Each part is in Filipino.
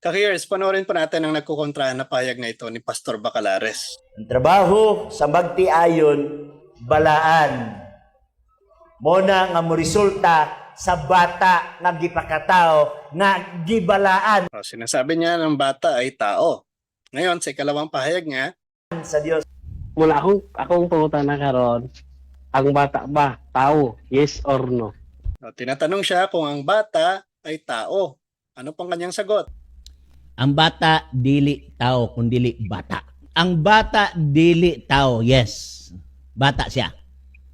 Kakiers, panoorin po natin ang nagkukontrahan na payag na ito ni Pastor Bacalares. Ang trabaho sa magtiayon, balaan. Mona nga mo resulta sa bata nga gipakatao nga gibalaan O, sinasabi niya ng bata ay tao. Ngayon, sa ikalawang pahayag niya, sa Dios. mula akong akong pangutan na karon ang bata ba tao yes or no o, tinatanong siya kung ang bata ay tao. Ano pang kanyang sagot? Ang bata dili tao kundili bata. Ang bata dili tao, yes. Bata siya.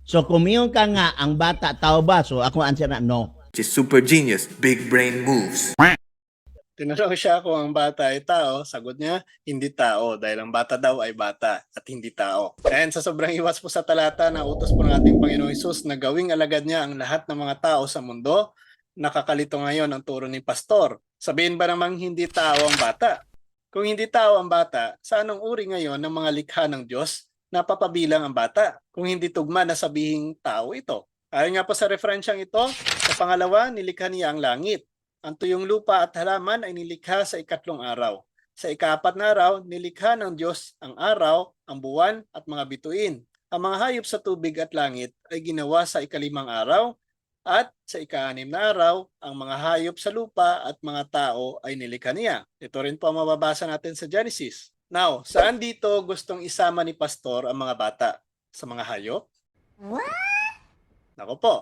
So kumiyon ka nga ang bata tao ba? So ako answer na no. Is super genius, big brain moves. Tinanong siya kung ang bata ay tao, sagot niya, hindi tao dahil ang bata daw ay bata at hindi tao. And sa sobrang iwas po sa talata na utos po ng ating Panginoong Isus na gawing alagad niya ang lahat ng mga tao sa mundo, nakakalito ngayon ang turo ni Pastor. Sabihin ba namang hindi tao ang bata? Kung hindi tao ang bata, sa anong uri ngayon ng mga likha ng Diyos na papabilang ang bata? Kung hindi tugma na sabihing tao ito. Ayon nga po sa referensyang ito, sa pangalawa, nilikha niya ang langit. Ang tuyong lupa at halaman ay nilikha sa ikatlong araw. Sa ikaapat na araw, nilikha ng Diyos ang araw, ang buwan at mga bituin. Ang mga hayop sa tubig at langit ay ginawa sa ikalimang araw at sa ikaanim na araw, ang mga hayop sa lupa at mga tao ay nilikha niya. Ito rin po ang mababasa natin sa Genesis. Now, saan dito gustong isama ni Pastor ang mga bata? Sa mga hayop? Nako po,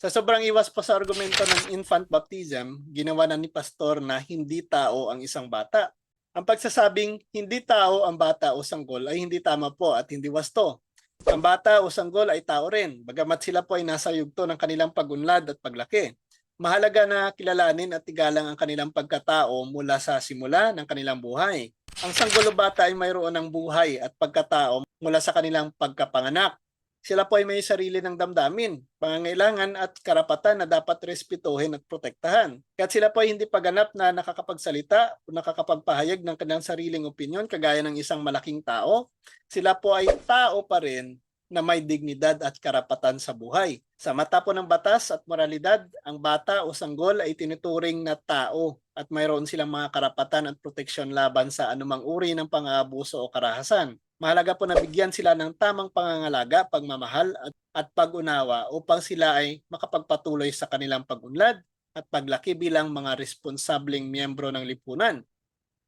sa sobrang iwas pa sa argumento ng infant baptism, ginawa na ni pastor na hindi tao ang isang bata. Ang pagsasabing hindi tao ang bata o sanggol ay hindi tama po at hindi wasto. Ang bata o sanggol ay tao rin, bagamat sila po ay nasa yugto ng kanilang pagunlad at paglaki. Mahalaga na kilalanin at igalang ang kanilang pagkatao mula sa simula ng kanilang buhay. Ang sanggol o bata ay mayroon ng buhay at pagkatao mula sa kanilang pagkapanganak sila po ay may sarili ng damdamin, pangangailangan at karapatan na dapat respetuhin at protektahan. Kaya't sila po ay hindi paganap na nakakapagsalita o nakakapagpahayag ng kanilang sariling opinyon kagaya ng isang malaking tao. Sila po ay tao pa rin na may dignidad at karapatan sa buhay. Sa mata po ng batas at moralidad, ang bata o sanggol ay tinuturing na tao at mayroon silang mga karapatan at proteksyon laban sa anumang uri ng pang-aabuso o karahasan. Mahalaga po na bigyan sila ng tamang pangangalaga, pagmamahal at, at pag-unawa upang sila ay makapagpatuloy sa kanilang pag-unlad at paglaki bilang mga responsableng miyembro ng lipunan.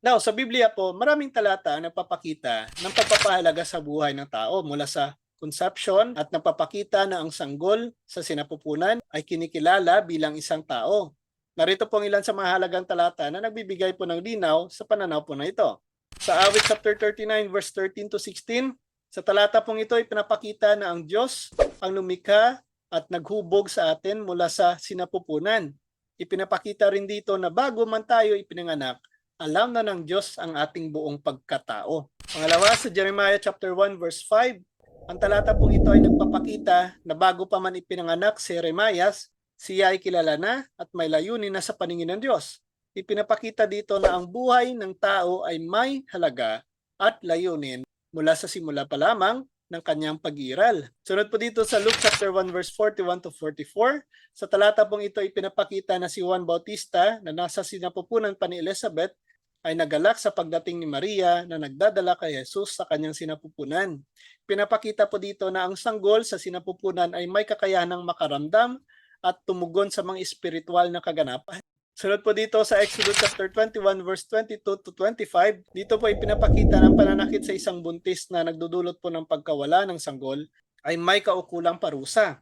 Now, sa Biblia po, maraming talata ang nagpapakita ng pagpapahalaga sa buhay ng tao mula sa conception at nagpapakita na ang sanggol sa sinapupunan ay kinikilala bilang isang tao. Narito po ang ilan sa mahalagang talata na nagbibigay po ng linaw sa pananaw po na ito. Sa awit chapter 39 verse 13 to 16, sa talata pong ito ay pinapakita na ang Diyos ang lumikha at naghubog sa atin mula sa sinapupunan. Ipinapakita rin dito na bago man tayo ipinanganak, alam na ng Diyos ang ating buong pagkatao. Pangalawa, sa Jeremiah chapter 1 verse 5, ang talata pong ito ay nagpapakita na bago pa man ipinanganak si Jeremias, siya ay kilala na at may layunin na sa paningin ng Diyos ipinapakita dito na ang buhay ng tao ay may halaga at layunin mula sa simula pa lamang ng kanyang pag-iiral. Sunod po dito sa Luke chapter 1 verse 41 to 44, sa talata pong ito ipinapakita na si Juan Bautista na nasa sinapupunan pa ni Elizabeth ay nagalak sa pagdating ni Maria na nagdadala kay Jesus sa kanyang sinapupunan. Pinapakita po dito na ang sanggol sa sinapupunan ay may kakayanang makaramdam at tumugon sa mga espiritual na kaganapan. Sunod po dito sa Exodus chapter 21 verse 22 to 25, dito po ipinapakita ng pananakit sa isang buntis na nagdudulot po ng pagkawala ng sanggol ay may kaukulang parusa.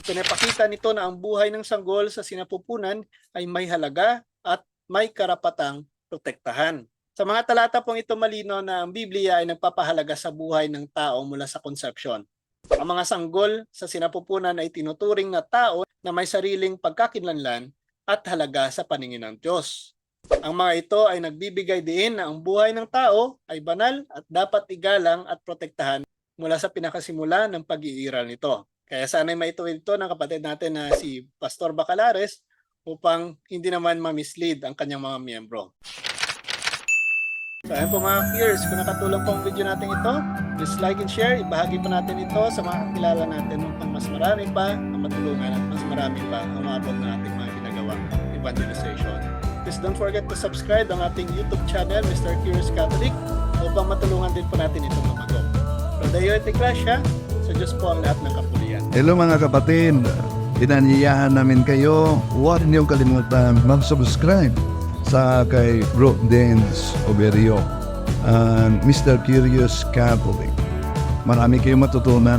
Ipinapakita nito na ang buhay ng sanggol sa sinapupunan ay may halaga at may karapatang protektahan. Sa mga talata pong ito malino na ang Biblia ay nagpapahalaga sa buhay ng tao mula sa conception. Ang mga sanggol sa sinapupunan ay tinuturing na tao na may sariling pagkakinlanlan at halaga sa paningin ng Diyos. Ang mga ito ay nagbibigay din na ang buhay ng tao ay banal at dapat igalang at protektahan mula sa pinakasimula ng pag-iiral nito. Kaya sana ay maituwid ito ng kapatid natin na si Pastor Bacalares upang hindi naman ma-mislead ang kanyang mga miyembro. So ayun po mga peers, kung nakatulong po ang video natin ito, please like and share. Ibahagi po natin ito sa mga kakilala natin upang mas marami pa ang matulungan at mas marami pa ang umabot na ating mga evangelization. Please don't forget to subscribe ang ating YouTube channel, Mr. Curious Catholic, upang matulungan din po natin itong lumago. From the UIT Iglesia, sa Diyos po ang lahat ng kapulian. Hello mga kapatid, inanyayahan namin kayo, huwag niyong kalimutan mag-subscribe sa kay Bro Dance Oberio and Mr. Curious Catholic. Marami kayong matutunan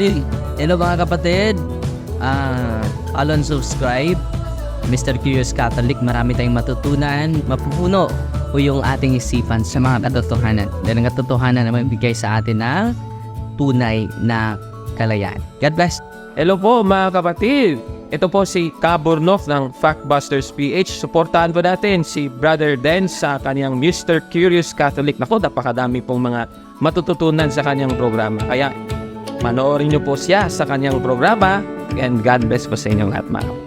Till, hello mga kapatid. Ah, follow and subscribe. Mr. Curious Catholic, marami tayong matutunan. Mapupuno po yung ating isipan sa mga katotohanan. Dahil ang katotohanan na magbigay sa atin ng tunay na kalayaan. God bless. Hello po mga kapatid. Ito po si Kabornov ng Factbusters PH. Suportahan po natin si Brother Den sa kanyang Mr. Curious Catholic. Nako, napakadami pong mga matututunan sa kanyang programa. Kaya manoorin niyo po siya sa kanyang programa and God bless po sa inyong lahat mga.